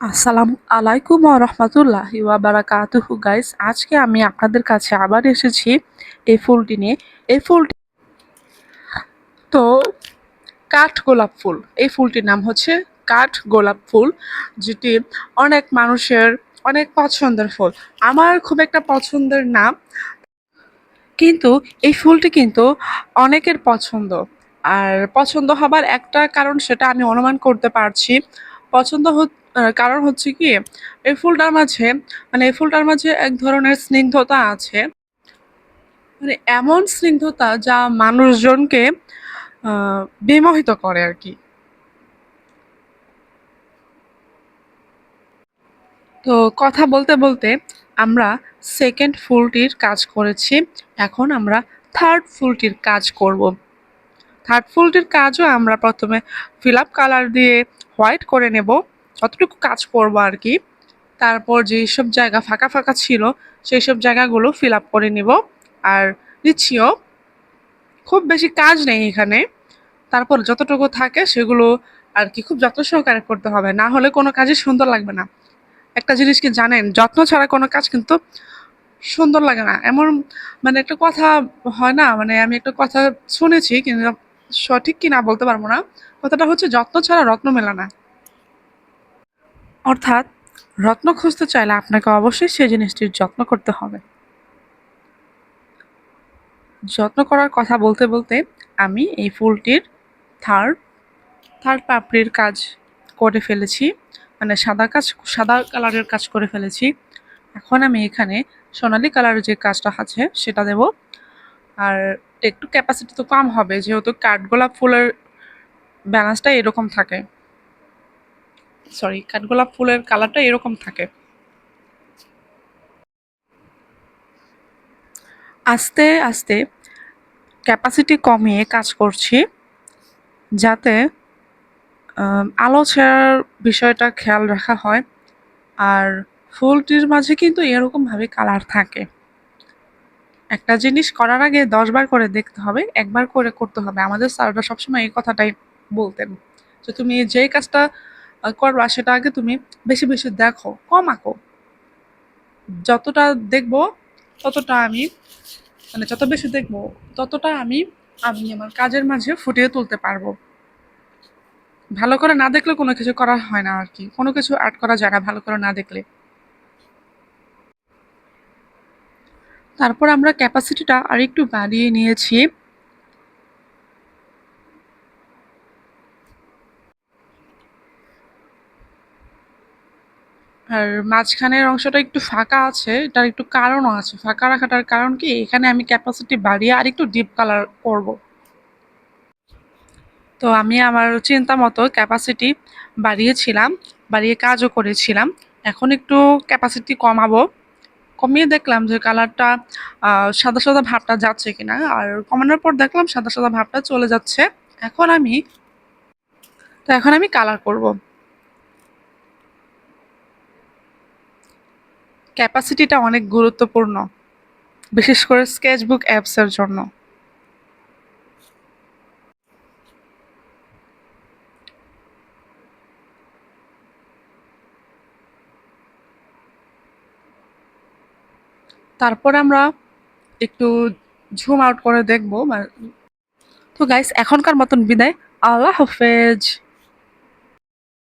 আসসালামু আলাইকুম রহমতুল্লাহ বারাকাতুহু। গাইস আজকে আমি আপনাদের কাছে আবার এসেছি এই ফুলটি নিয়ে। এই ফুলটি তো কাঠ গোলাপ ফুল। এই ফুলটির নাম হচ্ছে কাঠ গোলাপ ফুল, যেটি অনেক মানুষের অনেক পছন্দের ফুল। আমার খুব একটা পছন্দের নাম কিন্তু এই ফুলটি কিন্তু অনেকের পছন্দ। আর পছন্দ হবার একটা কারণ সেটা আমি অনুমান করতে পারছি পছন্দ কারণ হচ্ছে কি, এই ফুলটার মাঝে মানে এই ফুলটার মাঝে এক ধরনের স্নিগ্ধতা আছে। মানে এমন স্নিগ্ধতা যা মানুষজনকে বিমোহিত করে আর কি। তো কথা বলতে বলতে আমরা সেকেন্ড ফুলটির কাজ করেছি। এখন আমরা থার্ড ফুলটির কাজ করব। থার্ড কাজও আমরা প্রথমে ফিল আপ কালার দিয়ে হোয়াইট করে নেব। যতটুকু কাজ করব আর কি তারপর যেই সব জায়গা ফাঁকা ফাঁকা ছিল, সেই সব জায়গাগুলো ফিল আপ করে নিব আর দিচ্ছিও। খুব বেশি কাজ নেই এখানে। তারপর যতটুকু থাকে সেগুলো আর কি খুব যত্ন সহকারে করতে হবে। না হলে কোনো কাজই সুন্দর লাগবে না। একটা জিনিস কি জানেন, যত্ন ছাড়া কোনো কাজ কিন্তু সুন্দর লাগে না। এমন মানে একটা কথা হয় না মানে আমি একটা কথা শুনেছি, কিন্তু সঠিক কি না বলতে পারব না। কথাটা হচ্ছে, যত্ন ছাড়া রত্ন মেলা না। অর্থাৎ, রত্ন খুঁজতে চাইলে আপনাকে অবশ্যই সেই জিনিসটির যত্ন করতে হবে। যত্ন করার কথা বলতে বলতে আমি এই ফুলটির থার্ড থার্ড পাপড়ির কাজ করে ফেলেছি। মানে সাদা কাজ, সাদা কালারের কাজ করে ফেলেছি। এখন আমি এখানে সোনালি কালারের যে কাজটা আছে, সেটা দেব। আর একটু ক্যাপাসিটি তো কম হবে, যেহেতু কাঠগোলাপ ফুলের ব্যালেন্সটা এরকম থাকে। সরি কাঠগোলাপ ফুলের কালারটা এরকম থাকে। আস্তে আস্তে ক্যাপাসিটি কমিয়ে কাজ করছি, যাতে আলো ছাড়ার বিষয়টা খেয়াল রাখা হয়, আর ফুলটির মাঝে কিন্তু এরকমভাবে কালার থাকে। একটা জিনিস করার আগে দশবার করে দেখতে হবে, একবার করে করতে হবে। আমাদের স্যাররা সবসময় এই কথাটাই বলতেন যে, তুমি যেই কাজটা করবা সেটা আগে তুমি বেশি বেশি দেখো, কম আঁকো। যতটা দেখব, ততটা আমি মানে যত বেশি দেখব, ততটা আমি আমি আমার কাজের মাঝে ফুটিয়ে তুলতে পারব। ভালো করে না দেখলে কোনো কিছু করা হয় না আর কি। কোনো কিছু আর্ট করা যায় না ভালো করে না দেখলে। তারপর আমরা ক্যাপাসিটিটা আরেকটু বাড়িয়ে নিয়েছি। আর মাঝখানের অংশটা একটু ফাঁকা আছে, এটার একটু কারণও আছে। ফাঁকা রাখাটার কারণ কি? এখানে আমি ক্যাপাসিটি বাড়িয়ে আর একটু ডিপ কালার করব। তো আমি আমার চিন্তা মতো ক্যাপাসিটি বাড়িয়েছিলাম, বাড়িয়ে কাজও করেছিলাম। এখন একটু ক্যাপাসিটি কমাবো। কমিয়ে দেখলাম যে কালারটা সাদা সাদা ভাবটা যাচ্ছে কিনা। আর কমানোর পর দেখলাম সাদা সাদা ভাবটা চলে যাচ্ছে। এখন আমি, তো এখন আমি কালার করব। ক্যাপাসিটিটা অনেক গুরুত্বপূর্ণ, বিশেষ করে স্কেচবুক অ্যাপসের জন্য। তারপর আমরা একটু ঝুম আউট করে দেখব তো গাইস এখনকার মতন বিদায়। আল্লাহ হাফেজ।